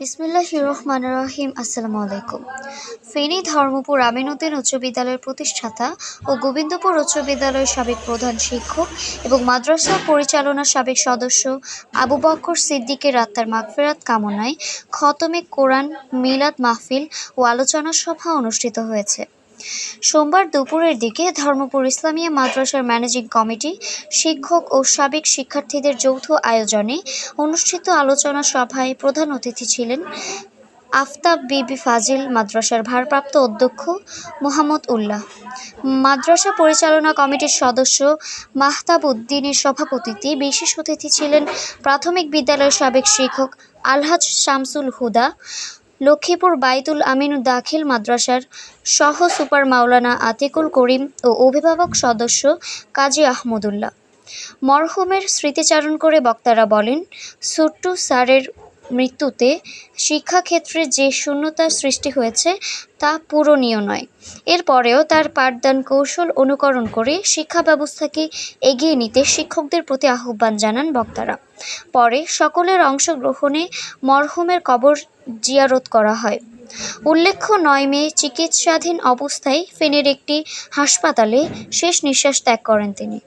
বিসমিল্লাহ রহমান রহিম, আসসালামু আলাইকুম। ফেনী ধর্মপুর আমিনুদ্দিন উচ্চ বিদ্যালয়ের প্রতিষ্ঠাতা ও গোবিন্দপুর উচ্চ বিদ্যালয়ের সাবেক প্রধান শিক্ষক এবং মাদ্রাসা পরিচালনার সাবেক সদস্য আবু বক্কর সিদ্দিকের আত্মার মাগফেরাত কামনায় খতমে কোরআন মিলাদ মাহফিল ও আলোচনা সভা অনুষ্ঠিত হয়েছে। সোমবার দুপুরের দিকে ধর্মপুর ইসলামিয়া মাদ্রাসার ম্যানেজিং কমিটি, শিক্ষক ও সাবেক শিক্ষার্থীদের যৌথ আয়োজনে অনুষ্ঠিত আলোচনা সভায় প্রধান অতিথি ছিলেন আফতাব বিবি ফাজিল মাদ্রাসার ভারপ্রাপ্ত অধ্যক্ষ মোহাম্মদ উল্লাহ। মাদ্রাসা পরিচালনা কমিটির সদস্য মাহতাব উদ্দিনের সভাপতিত্বে বিশেষ অতিথি ছিলেন প্রাথমিক বিদ্যালয়ের সাবেক শিক্ষক আলহাজ শামসুল হুদা লক্ষ্মীপুর বাইতুল আমিন দাখিল মাদ্রাসার সহ সুপার মাওলানা আতিকুল করিম ও অভিভাবক সদস্য কাজী আহমদুল্লাহ। মরহুমের স্মৃতিচারণ করে বক্তারা বলেন সুট্টু স্যারের মৃত্যুতে শিক্ষাক্ষেত্রে যে শূন্যতার সৃষ্টি হয়েছে, তা পূরণীয় নয়। এরপরেও তার পাঠদান কৌশল অনুকরণ করে শিক্ষা ব্যবস্থাকে এগিয়ে নিতে শিক্ষকদের প্রতি আহ্বান জানান বক্তারা। পরে সকলের অংশগ্রহণে মরহুমের কবর জিয়ারত করা হয়। উল্লেখ্য, নয় মে চিকিৎসাধীন অবস্থায় ফেনের একটি হাসপাতালে শেষ নিঃশ্বাস ত্যাগ করেন তিনি।